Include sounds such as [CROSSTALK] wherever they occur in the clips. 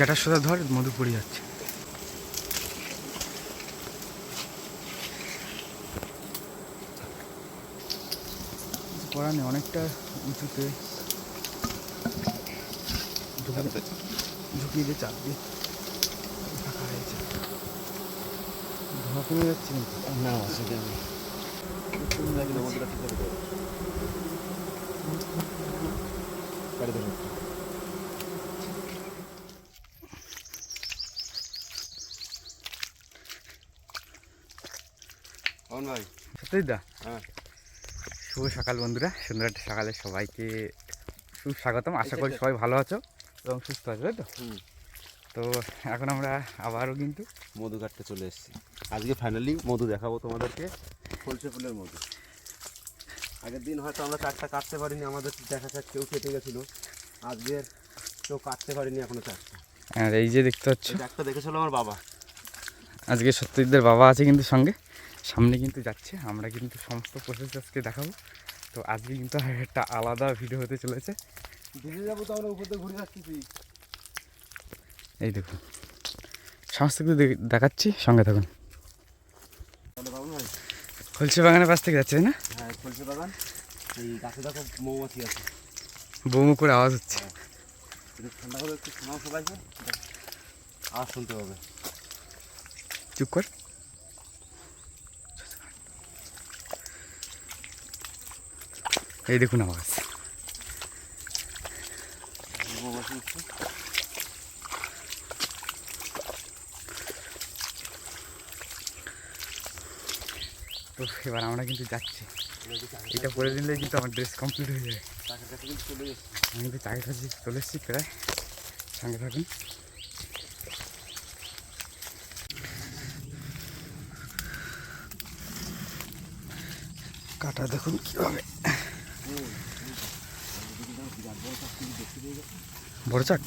যেটা সোজা ধর মধু পড়ে যাচ্ছে। করা নেই অনেকটা উঁচুতে ঝুঁকি ঝুঁকিয়ে দিয়ে চাপ দিয়ে ফাঁকা হয়েছে ধোঁয়া কমে যাচ্ছে না অসুবিধা নেই কমন ভাই। সত্যি দা হ্যাঁ। শুভ সকাল বন্ধুরা সুন্দর একটা সকালে সবাইকে সুস্বাগতম। আশা করি [LAUGHS] সবাই ভালো আছো এবং সুস্থ আছো তাই তো? তো এখন আমরা আবারও কিন্তু মধু কাটতে চলে এসেছি। আজকে ফাইনালি মধু দেখাবো তোমাদেরকে। সলসে ফুলের মধু। আগের দিন হয়তো আমরা চারটা কাটতে পারিনি আমাদের দেখা যাক কেউ কেটে গেছিল। আজকের কেউ কাটতে পারিনি এখনও চারটা। আর এই যে দেখতে পাচ্ছ একটা দেখেছিল আমার বাবা। আজকে সত্যজিৎদের বাবা আছে কিন্তু সঙ্গে। সামনে কিন্তু যাচ্ছে আমরা কিন্তু সমস্ত প্রসেস আজকে দেখাবো। তো আজকে কিন্তু একটা আলাদা ভিডিও হতে চলেছে। দিদি যাব তো আমরা উপর ঘুরে যাচ্ছি তুই। এই দেখুন সমস্ত কিছু দেখাচ্ছি সঙ্গে থাকুন। খুলছে বাগানের পাশ থেকে যাচ্ছে না? হ্যাঁ বাগান। এই গাছে দেখো মৌমাছি আছে। বৌমু করে আওয়াজ হচ্ছে। ঠান্ডা করে একটু শোনাও সবাইকে। আওয়াজ শুনতে হবে। চুপ কর। এই দেখুন আমার উঠছে তো এবার আমরা কিন্তু যাচ্ছি। এটা করে দিলে কিন্তু আমার ড্রেস কমপ্লিট হয়ে যাবে। কাছে আমি কিন্তু চায়ের কাছে চলে এসেছি প্রায়। সঙ্গে থাকুন। কাটা দেখুন কীভাবে। বড় চাক?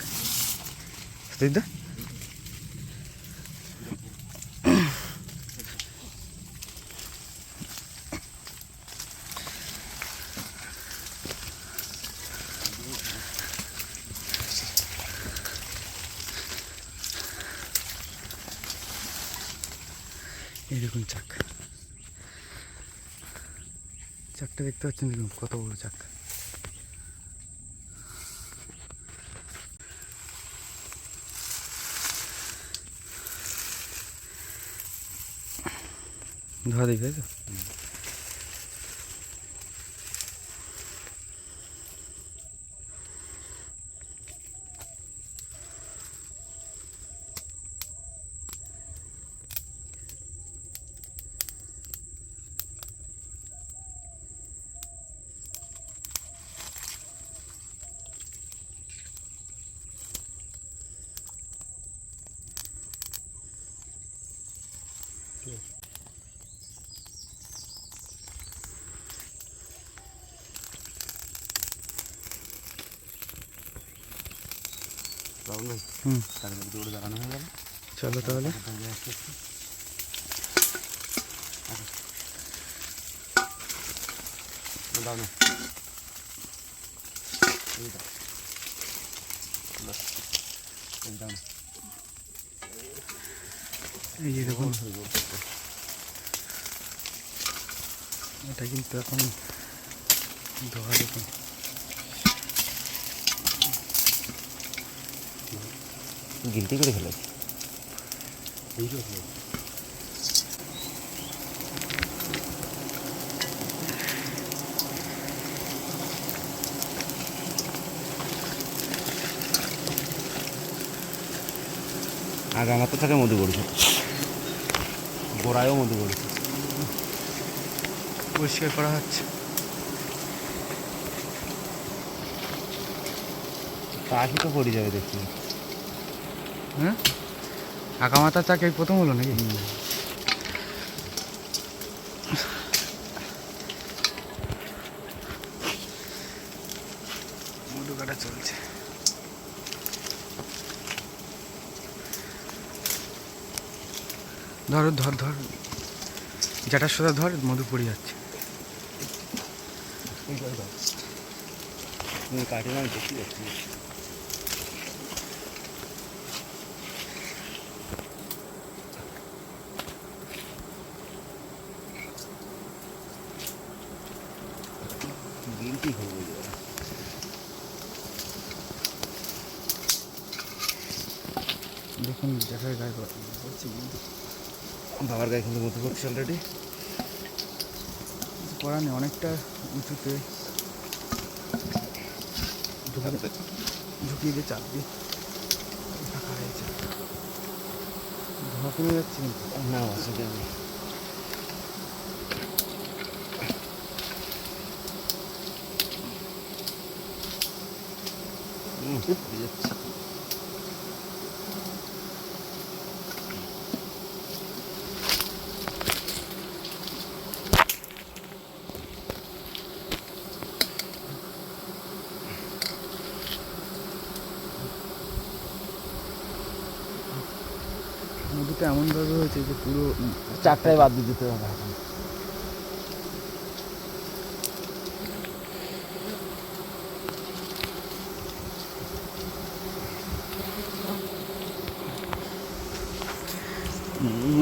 সতীশদা দেখুন চাক। চাকটা দেখতে পাচ্ছেন দেখুন কত বড় চাক। ধোয়া দেখবে তো? চলো তাহলে দাও না এই দাও বাস, এই দাও না। এই যে দেখুন এটা কিন্তু এখন ধোয়া দেখুন গিলটি করে ফেলেছি। আগে আমার তো থাকে মধু করেছে। গোড়ায়ও মধু করেছে। পরিষ্কার করা হচ্ছে। পাখি তো পড়ে যাবে দেখছি। হ্যাঁ? আগামাতা চাক এই প্রথম হলো নাকি? মধু কাটা চলছে। ধর ধর ধর। যেটা সোজা ধর মধু পড়ে যাচ্ছে। না দেখি। কী করব দেখুন, দেখার গায়ে করছি বাবার গায়ে কিন্তু মতো করছি অলরেডি করা নেই, অনেকটা উঁচুতে ঢুকিয়ে দিয়ে চাপ দিয়ে। ফাঁকা হয়েছে ধোয়া কমে যাচ্ছে কিন্তু। না, অসুবিধা আমি মধুটা এমনভাবে হয়েছে যে পুরো চারটায় বাদ দিয়ে দিতে হবে এখন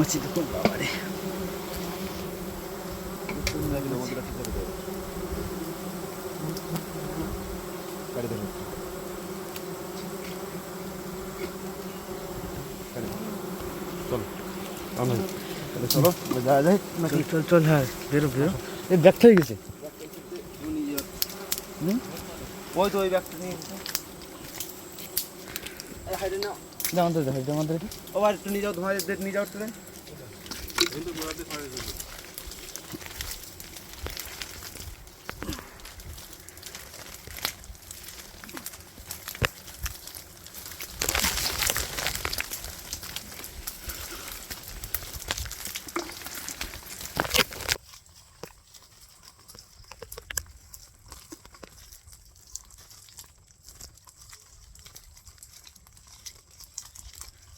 মৌমাছি দেখুন বাবারে চলো যাওয়া যায় চল চল হ্যাঁ বেরো বেরো এই ব্যাগটা হয়ে ওই তো ওই ব্যাগটা নিয়ে হাইডে নাও। তো দেখো যেমন ও আর একটু নিয়ে যাও তোমার নিয়ে যাও ট্রেন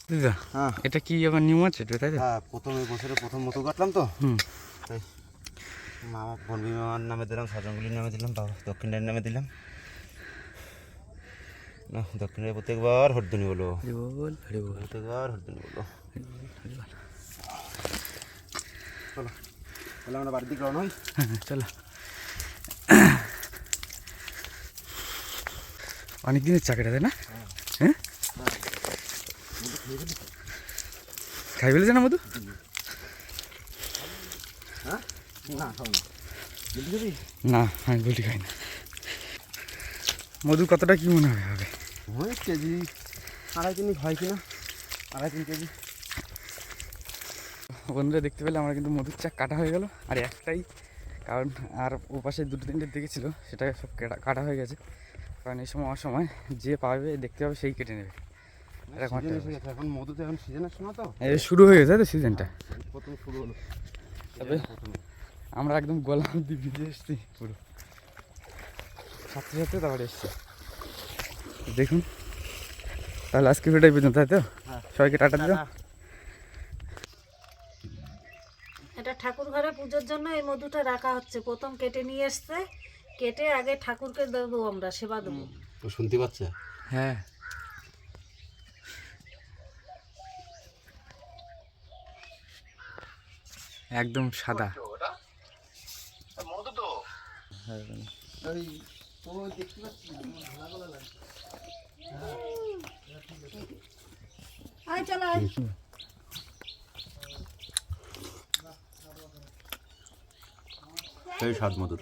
দিদা হ্যাঁ। এটা কি আবার নিয়ম আছে এটা তাই তো? হ্যাঁ প্রথম এই বছরে প্রথম মতো কাটলাম তো। হুম। তাই মামা বনবি মামার নামে দিলাম সাজনগুলির নামে দিলাম বাবা দক্ষিণের নামে দিলাম। না দক্ষিণের প্রত্যেকবার হরদনি বলো প্রত্যেকবার হরদনি বলো চলো তাহলে আমরা বাড়ির দিকে রওনা হই। হ্যাঁ হ্যাঁ, চলো। অনেক দিনের চাকরিটা তাই না? হ্যাঁ? খাই ফেলেছে না মধু? হ্যাঁ না। আমি বলি খাই না। মধু কতটা কি মনে হয় হবে? ওই কেজি আড়াই তিন হয় কিনা আড়াই তিন কেজি। বন্ধুরা দেখতে পেলে আমার কিন্তু মধুর চাক কাটা হয়ে গেল। আর একটাই কারণ আর ও পাশে দুটো তিনটে দেখেছিল সেটা সব কাটা কাটা হয়ে গেছে। কারণ এই সময় অসময় যে পাবে দেখতে পাবে সেই কেটে নেবে। এখন মধু তো এখন সিজনের সময় তো? এই শুরু হয়ে গেছে তো সিজনটা প্রথম শুরু হলো। তবে? আমরা একদম গোলাম দিয়ে ভিজে এসছি পুরো। সাথে সাথে তারপরে এসছি। দেখুন। তাহলে আজকে ভিডিও পর্যন্ত তাই তো? হ্যাঁ। সবাইকে টাটা দিল এটা ঠাকুর ঘরে পুজোর জন্য এই মধুটা রাখা হচ্ছে। প্রথম কেটে নিয়ে এসছে। কেটে আগে ঠাকুরকে দেবো আমরা সেবা দেবো। শুনতে পাচ্ছে? হ্যাঁ। একদম সাদা। আয় চলো আয়। সেই স্বাদ মধুর।